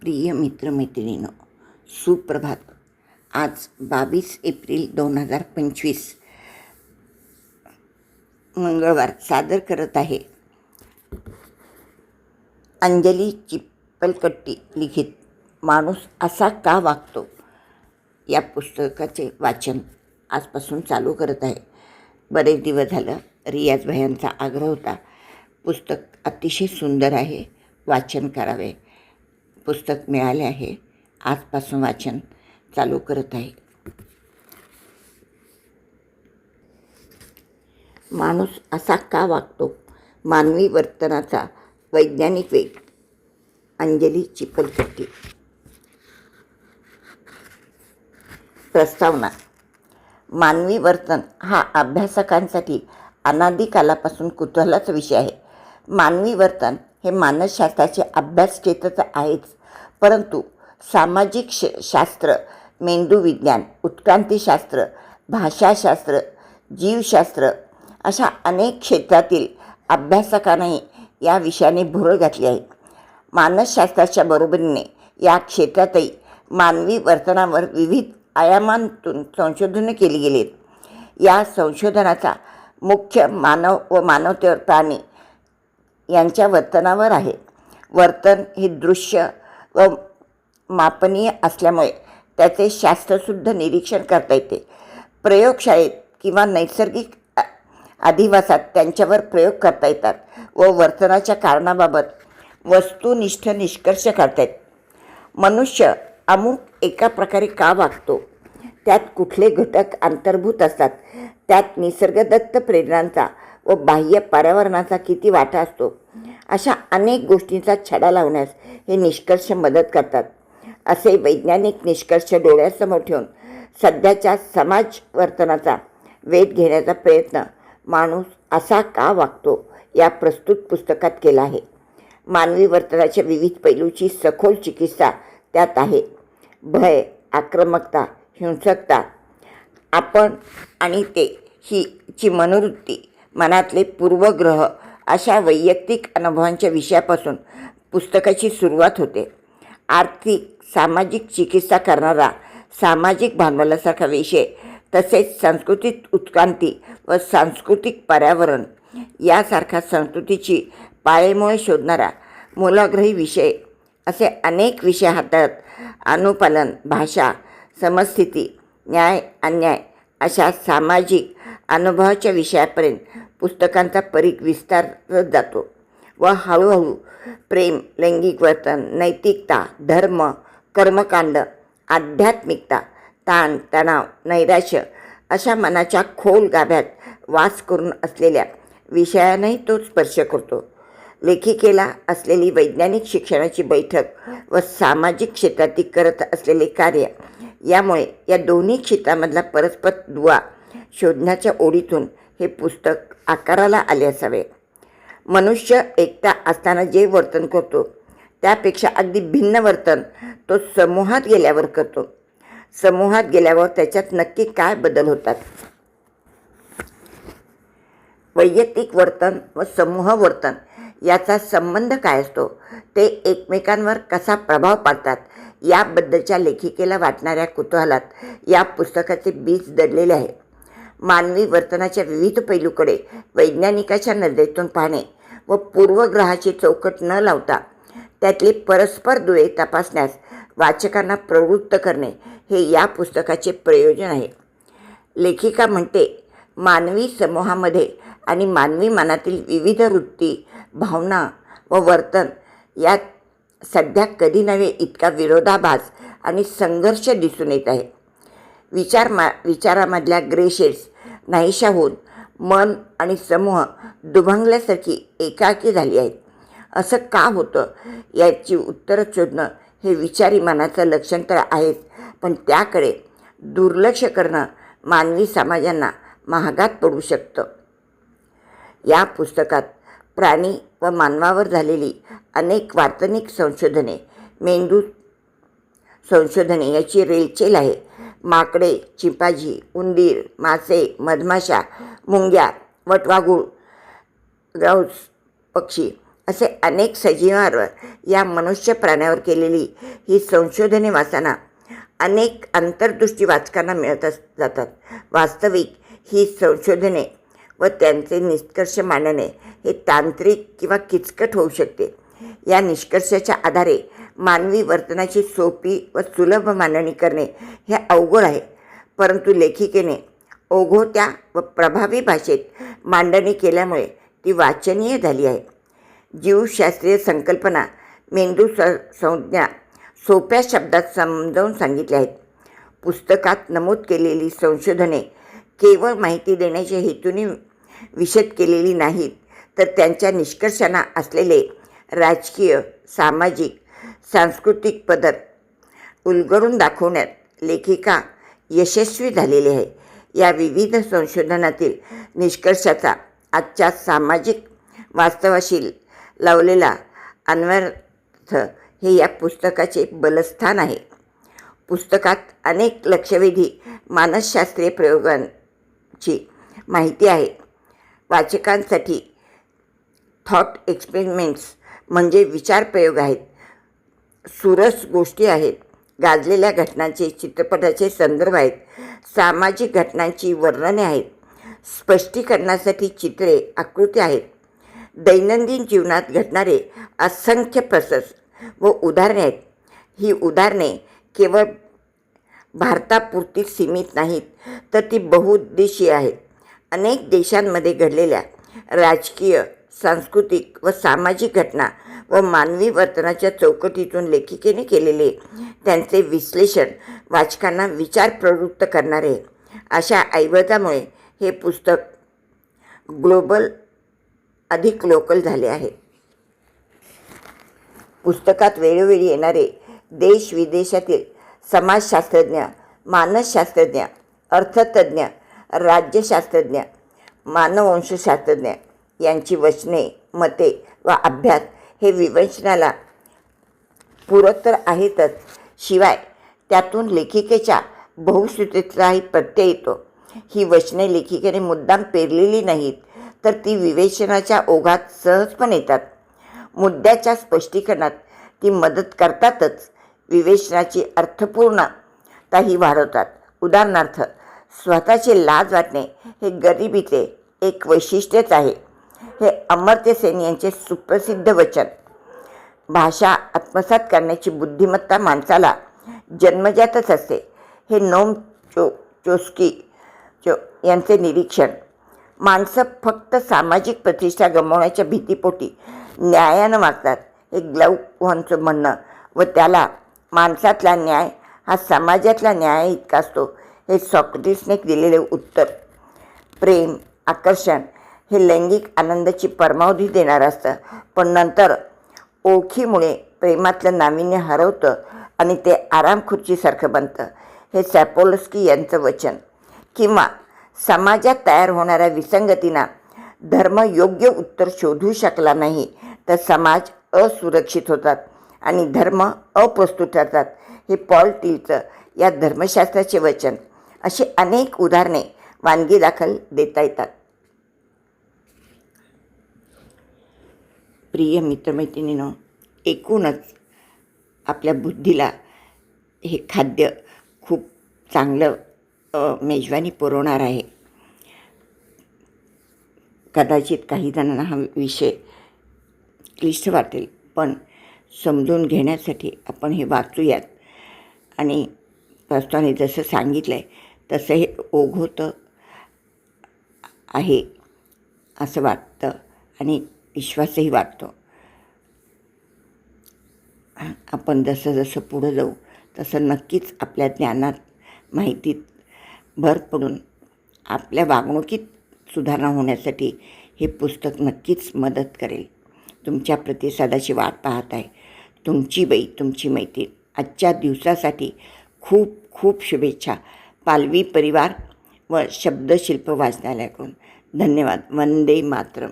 प्रिय मित्रमैत्रिणीनो सुप्रभात. आज बावीस एप्रिल दोन हजार पंचवीस. मंगळवार सादर करत आहे. अंजली चिप्पलकट्टी लिखित माणूस असा का वागतो? या पुस्तकाचे वाचन आजपासून चालू करत आहे. बरेच दिवस झालं रियाज भयांचा आग्रह होता पुस्तक अतिशय सुंदर आहे वाचन करावे. पुस्तक मिळाले आहे. आजपासून वाचन चालू करत आहे. माणूस असा का वागतो? मानवी वर्तनाचा वैज्ञानिक वेग. अंजली चिपलकट्टी प्रस्तावना. मानवी वर्तन हा अभ्यासकांसाठी अनादी कालापासून कुतूहलाचा विषय आहे. मानवी वर्तन हे मानसशास्त्राचे अभ्यास क्षेत्रच आहेच. परंतु सामाजिक श शास्त्र मेंदूविज्ञान उत्क्रांतीशास्त्र भाषाशास्त्र जीवशास्त्र अशा अनेक क्षेत्रातील अभ्यासकांनाही या विषयाने भुरळ घातली आहे. मानसशास्त्राच्या बरोबरीने या क्षेत्रातही मानवी वर्तनावर विविध आयामांतून संशोधनं केली गेली या संशोधनाचा मुख्य मानव व मानवतेवर प्राणी यांच्या वर्तनावर आहे. वर्तन हे दृश्य व मापनीय असल्यामुळे त्याचे शास्त्रशुद्ध निरीक्षण करता येते. प्रयोगशाळेत किंवा नैसर्गिक अधिवासात त्यांच्यावर प्रयोग करता येतात व वर्तनाच्या कारणाबाबत वस्तुनिष्ठ निष्कर्ष काढता येत. मनुष्य अमुक एका प्रकारे का वागतो? त्यात कुठले घटक अंतर्भूत असतात? त्यात निसर्गदत्त प्रेरणांचा व बाह्य पर्यावरणाचा किती वाटा असतो? अशा अनेक गोष्टींचा छडा लावण्यास हे निष्कर्ष मदत करतात. असे वैज्ञानिक निष्कर्ष डोळ्यासमोर ठेवून सध्याच्या समाज वर्तनाचा वेध घेण्याचा प्रयत्न माणूस असा का वागतो या प्रस्तुत पुस्तकात केला आहे. मानवी वर्तनाच्या विविध पैलूची सखोल चिकित्सा त्यात आहे. भय आक्रमकता हिंसकता आपण आणि ते ही ची मनोवृत्ती मनातले पूर्वग्रह अशा वैयक्तिक अनुभवांच्या विषयापासून पुस्तकाची सुरुवात होते. आर्थिक सामाजिक चिकित्सा करणारा सामाजिक भांडवलासारखा विषय तसेच सांस्कृतिक उत्क्रांती व सांस्कृतिक पर्यावरण यासारखा संस्कृतीची पाळेमुळे शोधणारा मूलाग्रही विषय. असे अनेक विषय हातात अनुपालन भाषा समस्थिती न्याय अन्याय अशा सामाजिक अनुभवाच्या विषयापर्यंत पुस्तकांचा परीख विस्तारत जातो व हळूहळू प्रेम लैंगिक वर्तन नैतिकता धर्म कर्मकांड आध्यात्मिकता ताण तणाव नैराश्य अशा मनाच्या खोल गाभ्यात वास करून असलेल्या विषयानेही तो स्पर्श करतो. लेखिकेला असलेली वैज्ञानिक शिक्षणाची बैठक व सामाजिक क्षेत्रातील करत असलेले कार्य यामुळे या दोन्ही क्षेत्रामधला परस्पर दुवा शोधण्याच्या ओढीतून हे पुस्तक आकाराला आले असावे. मनुष्य एकटा असताना जे वर्तन करतो त्यापेक्षा अगदी भिन्न वर्तन तो समूहात गेल्यावर करतो. समूहात गेल्यावर त्याच्यात नक्की काय बदल होतात? वैयक्तिक वर्तन व समूह वर्तन याचा संबंध काय असतो? ते एकमेकांवर कसा प्रभाव पाडतात? याबद्दलच्या लेखिकेला वाटणाऱ्या कुतूहलात या पुस्तकाचे बीज दडलेले आहे. मानवी वर्तनाच्या विविध पैलूकडे वैज्ञानिकाच्या नजरेतून पाहणे व पूर्वग्रहाची चौकट न लावता त्यातले परस्पर दुवे तपासण्यास वाचकांना प्रवृत्त करणे हे या पुस्तकाचे प्रयोजन आहे. लेखिका म्हणते मानवी समूहामध्ये आणि मानवी मनातील विविध वृत्ती भावना व वर्तन यात सध्या कधी नव्हे इतका विरोधाभास आणि संघर्ष दिसून येत आहे. विचार मा विचारामधल्या ग्रे शेड्स नाहीशा होऊन मन आणि समूह दुभंगल्यासारखी एकाकी झाली आहेत. असं का होतं? याची उत्तरं शोधणं हे विचारी मनाचं लक्षण तर आहेच पण त्याकडे दुर्लक्ष करणं मानवी समाजांना महागात पडू शकतं. या पुस्तकात प्राणी व मानवावर झालेली अनेक वार्तनिक संशोधने मेंदू संशोधने याची रेलचेल आहे. माकडे चिपाजी उंदीर मासे मधमाशा मुंग्या वटवागूळ ग्राउस पक्षी असे अनेक सजीवांवर या मनुष्य प्राण्यावर केलेली ही संशोधने वाचताना अनेक अंतर्दृष्टी वाचकांना मिळत अस जातात. वास्तविक ही संशोधने व त्यांचे निष्कर्ष मांडणे हे तांत्रिक किंवा किचकट होऊ शकते. या निष्कर्षाच्या आधारे मानवी वर्तनाची सोपी व सुलभ मांडणी करणे हे अवघड आहे. परंतु लेखिकेने ओघोत्या व प्रभावी भाषेत मांडणी केल्यामुळे ती वाचनीय झाली आहे. जीवशास्त्रीय संकल्पना मेंदू स संज्ञा सोप्या शब्दात समजावून सांगितल्या आहेत. पुस्तकात नमूद केलेली संशोधने केवळ माहिती देण्याच्या हेतूने विशद केलेली नाहीत तर त्यांच्या निष्कर्षांना असलेले राजकीय सामाजिक सांस्कृतिक पदर उलगडून दाखवण्यात लेखिका यशस्वी झालेली आहे. या विविध संशोधनातील निष्कर्षाचा आजच्या सामाजिक वास्तवाशी लावलेला अन्वयार्थ हे या पुस्तकाचे बलस्थान आहे. पुस्तकात अनेक लक्षवेधी मानसशास्त्रीय प्रयोगांची माहिती आहे. वाचकांसाठी थॉट एक्सपेरिमेंट्स म्हणजे विचार प्रयोग आहेत. सुरस गोष्टी आहेत. गाजलेल्या घटनांचे चित्रपटाचे संदर्भ आहेत. सामाजिक घटनांची वर्णने आहेत. स्पष्टीकरणासाठी चित्रे आकृती आहेत. दैनंदिन जीवनात घडणारे असंख्य प्रसस व उदाहरणे आहेत. ही उदाहरणे केवळ भारतापुरती सीमित नाहीत तर ती बहुउद्देशीय आहेत. अनेक देशांमध्ये घडलेल्या राजकीय सांस्कृतिक व सामाजिक घटना व मानवी वर्तनाच्या चौकटीतून लेखिकेने केलेले त्यांचे विश्लेषण वाचकांना विचार प्रवृत्त करणारे. अशा ऐवजामुळे हे पुस्तक ग्लोबल अधिक लोकल झाले आहे. पुस्तकात वेळोवेळी येणारे देश विदेशातील समाजशास्त्रज्ञ मानसशास्त्रज्ञ अर्थतज्ञ राज्यशास्त्रज्ञ मानववंशशास्त्रज्ञ यांची वचने मते व अभ्यास हे विवेचनाला पूरक तर आहेतच. शिवाय त्यातून लेखिकेच्या बहुश्रुतीचाही प्रत्यय येतो. ही वचने लेखिकेने मुद्दाम पेरलेली नाहीत तर ती विवेचनाच्या ओघात सहजपणे येतात. मुद्द्याच्या स्पष्टीकरणात ती मदत करतातच विवेचनाची अर्थपूर्णताही वाढवतात. उदाहरणार्थ स्वतःचे लाज वाटणे हे गरिबीचे एक वैशिष्ट्यच आहे. हे अमर्त्य सेन यांचे सुप्रसिद्ध वचन. भाषा आत्मसात करण्याची बुद्धिमत्ता माणसाला जन्मजातच असते. हे नोम चो चोस्की चो यांचे निरीक्षण. माणसं फक्त सामाजिक प्रतिष्ठा गमावण्याच्या भीतीपोटी न्यायानं वागतात हे ग्लौव्हनचं म्हणणं. व त्याला माणसातला न्याय हा समाजातला न्याय इतका असतो हे सॉक्रेटिसने दिलेले उत्तर. प्रेम आकर्षण हे लैंगिक आनंदाची परमावधी देणारं असतं. पण नंतर ओळखीमुळे प्रेमातलं नाविन्य हरवतं आणि ते आराम खुर्चीसारखं बनतं. हे सॅपोलस्की यांचं वचन. किंवा समाजात तयार होणाऱ्या विसंगतींना धर्म योग्य उत्तर शोधू शकला नाही तर समाज असुरक्षित होतात आणि धर्म अप्रस्तुत ठरतात हे पॉल टीलचं या धर्मशास्त्राचे वचन. अशी अनेक उदाहरणे वानगी दाखल देता येतात. प्रिय मित्रमैत्रिणीनं एकूणच आपल्या बुद्धीला हे खाद्य खूप चांगलं मेजवानी पुरवणार आहे. कदाचित काही जणांना हा विषय क्लिष्ट वाटेल पण समजून घेण्यासाठी आपण हे वाचूयात. आणि प्रस्तावाने जसं सांगितलं आहे तसं हे ओघवतं आहे असं वाटतं. आणि विश्वासही वाटतो. आपण जसं जसं पुढं जाऊ तसं नक्कीच आपल्या ज्ञानात माहितीत भर पडून आपल्या वागणुकीत सुधारणा होण्यासाठी हे पुस्तक नक्कीच मदत करेल. तुमच्या प्रतिसादाची वाट पाहत आहे. तुमची बाई तुमची मैत्रीण आजच्या दिवसासाठी खूप खूप शुभेच्छा. पालवी परिवार व शब्दशिल्प वाचनालयाकडून. धन्यवाद. वंदे मातरम.